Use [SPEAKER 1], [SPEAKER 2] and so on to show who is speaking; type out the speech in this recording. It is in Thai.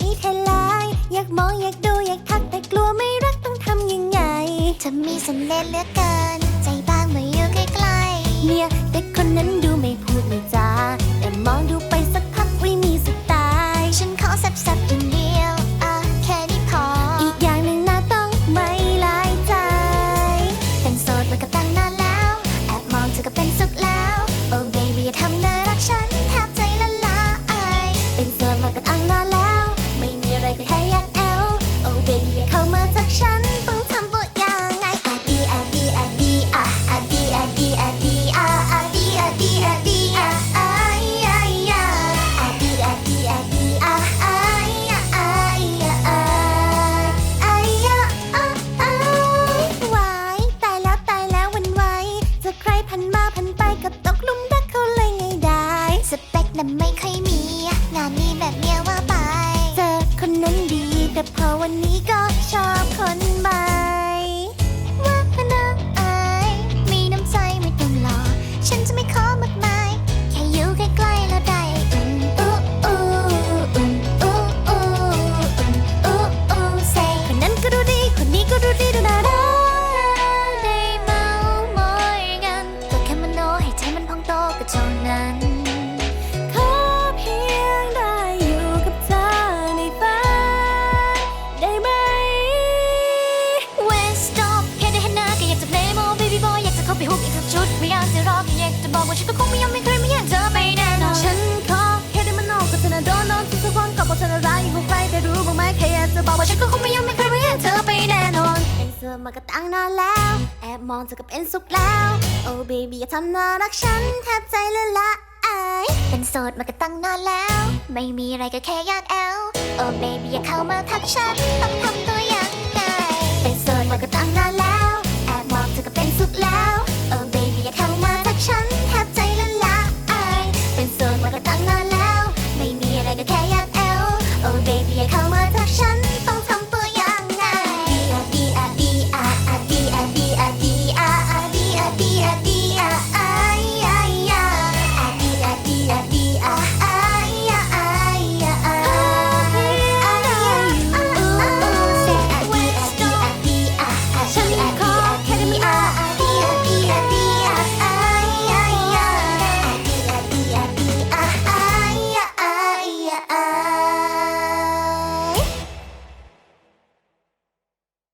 [SPEAKER 1] อีเทลา
[SPEAKER 2] ยอ
[SPEAKER 1] ยา
[SPEAKER 2] กมองอยากดูอยา
[SPEAKER 1] กทักแต่กลัวไม่รัก
[SPEAKER 2] ต้องทำยังไงจะ
[SPEAKER 1] มีเสน่ห์เหลือเกิน ใครพันมาพันไปก็ตกลุมรักเขาเลยไงได้
[SPEAKER 2] สเปคนั้นไม่ค่อยมี งานนี้แบบเนี้ยว่าไป
[SPEAKER 1] เจอคนนั้นดี แต่พอวันนี้ก็ชอบคน
[SPEAKER 2] ชุดไม่อยากจะรอแค่อยากจะบอกว่าฉันก็คงไม่ยอมไม่เคยไม่อยากเจอไปแน่นอน
[SPEAKER 1] ฉันขอแค่ได้มานอกก็เธอนะโดนนอนทุกสักวันก็บอกเธอนะร้ายอยู่ใครได้รู้บ้างไหมแค่อยากจะบอกว่าฉันก็คงไม่ยอมไม่เคยไม่อยากเธอไปแน่นอนเป็นเสือมาก็ตั้งนานแล้ว แอบมองเธอก็เป็นสุขแล้วโอ้เบบี้อย่าทำน่ารักฉันแทบใจละละอาย
[SPEAKER 2] เป็นโสดมาก็ตั้งนานแล้ว ไม่มีอะไรก็แค่อยากแอลโอ้เบบี้อย่าเข้ามาทักฉันต้องทำตัวอย่าง